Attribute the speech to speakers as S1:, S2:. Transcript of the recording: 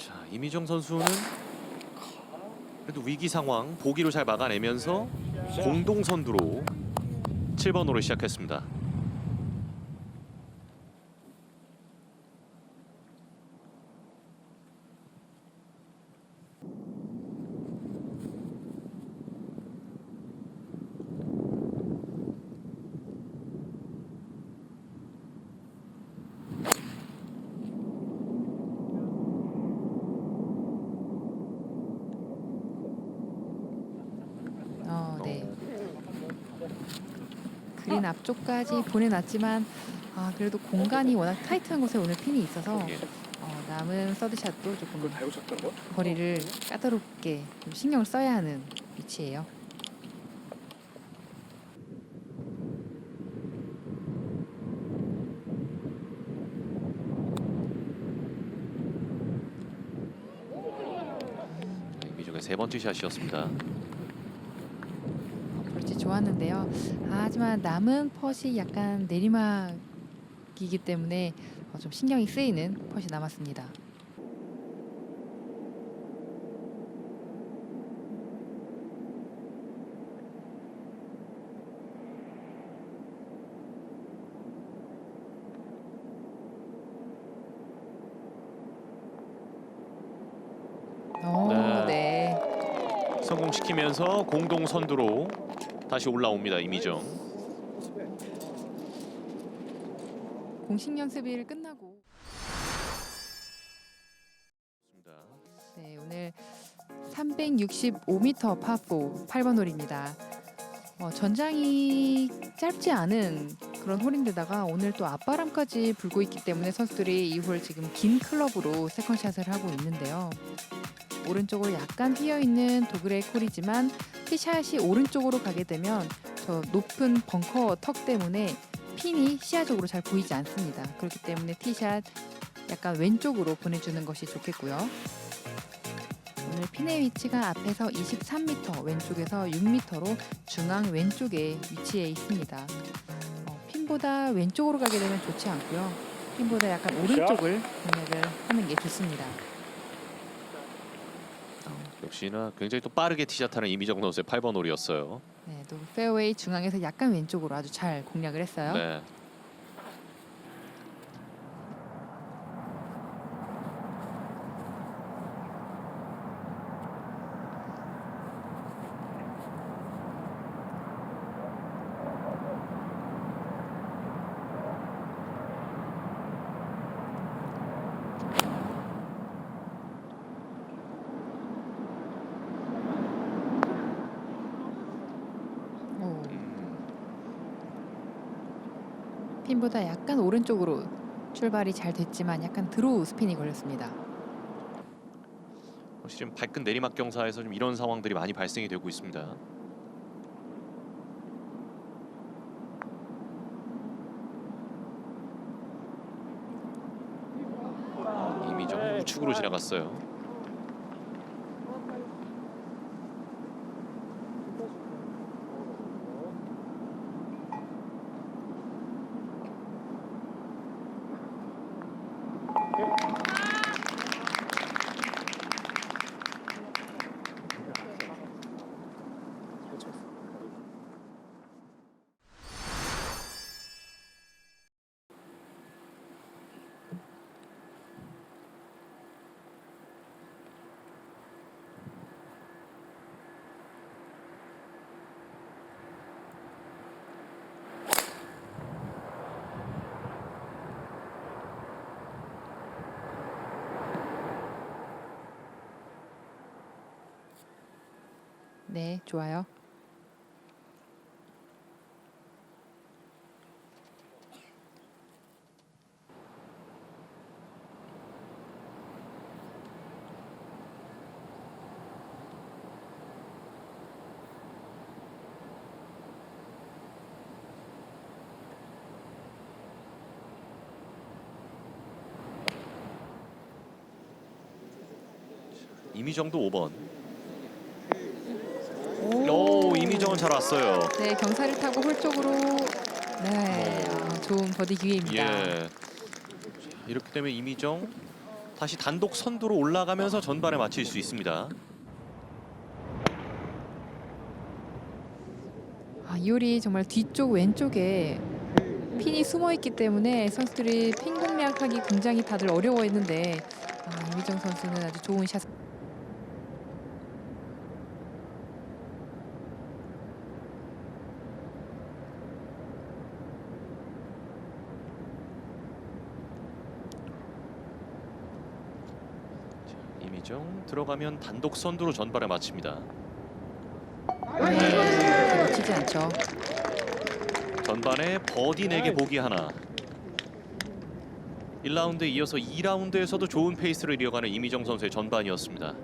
S1: 자 이미정 선수는 그래도 위기 상황 보기로 잘 막아내면서 공동 선두로 7번 홀을 시작했습니다.
S2: 어, 네. 그린 앞쪽까지 보내놨지만 아, 그래도 공간이 워낙 타이트한 곳에 오늘 핀이 있어서
S1: 예.
S2: 어, 남은 서드샷도 조금? 거리를 까다롭게 좀 신경을 써야 하는 위치예요.
S1: 자, 이미정의 세 번째 샷이었습니다.
S2: 좋았는데요. 아, 하지만 남은 펫이 약간 내리막이기 때문에 어, 좀 신경이 쓰이는 펫이 남았습니다. 오,
S1: 네.
S2: 네.
S1: 성공시키면서 공동 선두로 다시 올라옵니다. 이미정.
S2: 공식 연습일 끝나고 네, 오늘 365m 파4 8번 홀입니다. 어, 전장이 짧지 않은 그런 홀인데다가 오늘 또 앞바람까지 불고 있기 때문에 선수들이 이 홀 지금 긴 클럽으로 세컨샷을 하고 있는데요. 오른쪽으로 약간 휘어 있는 도그레이 콜이지만 티샷이 오른쪽으로 가게 되면 저 높은 벙커 턱 때문에 핀이 시야적으로 잘 보이지 않습니다. 그렇기 때문에 티샷 약간 왼쪽으로 보내주는 것이 좋겠고요. 오늘 핀의 위치가 앞에서 23m, 왼쪽에서 6m로 중앙 왼쪽에 위치해 있습니다. 어, 핀보다 왼쪽으로 가게 되면 좋지 않고요. 핀보다 약간 오른쪽을 공략을 하는 게 좋습니다. 어,
S1: 역시나 굉장히 또 빠르게 티샷하는 이미정 선수의 8번 홀이었어요.
S2: 네, 또 페어웨이 중앙에서 약간 왼쪽으로 아주 잘 공략을 했어요.
S1: 네.
S2: 오,
S1: 음,
S2: 핀보다 약간 오른쪽으로 출발이 잘 됐지만 약간 드로우 스핀이 걸렸습니다.
S1: 혹시 지금 발끝 내리막 경사에서 좀 이런 상황들이 많이 발생이 되고 있습니다. 이미정 우측으로 지나갔어요.
S2: 네, 좋아요.
S1: 이미정도 5번.
S2: 오,
S1: 오 이미정은 잘 왔어요.
S2: 네, 경사를 타고 홀 쪽으로 네,
S1: 오.
S2: 아, 좋은 버디 기회입니다.
S1: 예. 자, 이렇게 되면 이미정 다시 단독 선두로 올라가면서 전반에 마칠 수 있습니다.
S2: 아, 이홀이 정말 뒤쪽 왼쪽에 핀이 숨어 있기 때문에 선수들이 핀 공략하기 굉장히 다들 어려워했는데 아, 이미정 선수는 아주 좋은 샷.
S1: 이미정 들어가면 단독 선두로 전반에 마칩니다.
S2: 네, 놓치지 않죠.
S1: 전반에 버디 4개 보기 하나. 1라운드에 이어서 2라운드에서도 좋은 페이스를 이어가는 이미정 선수의 전반이었습니다.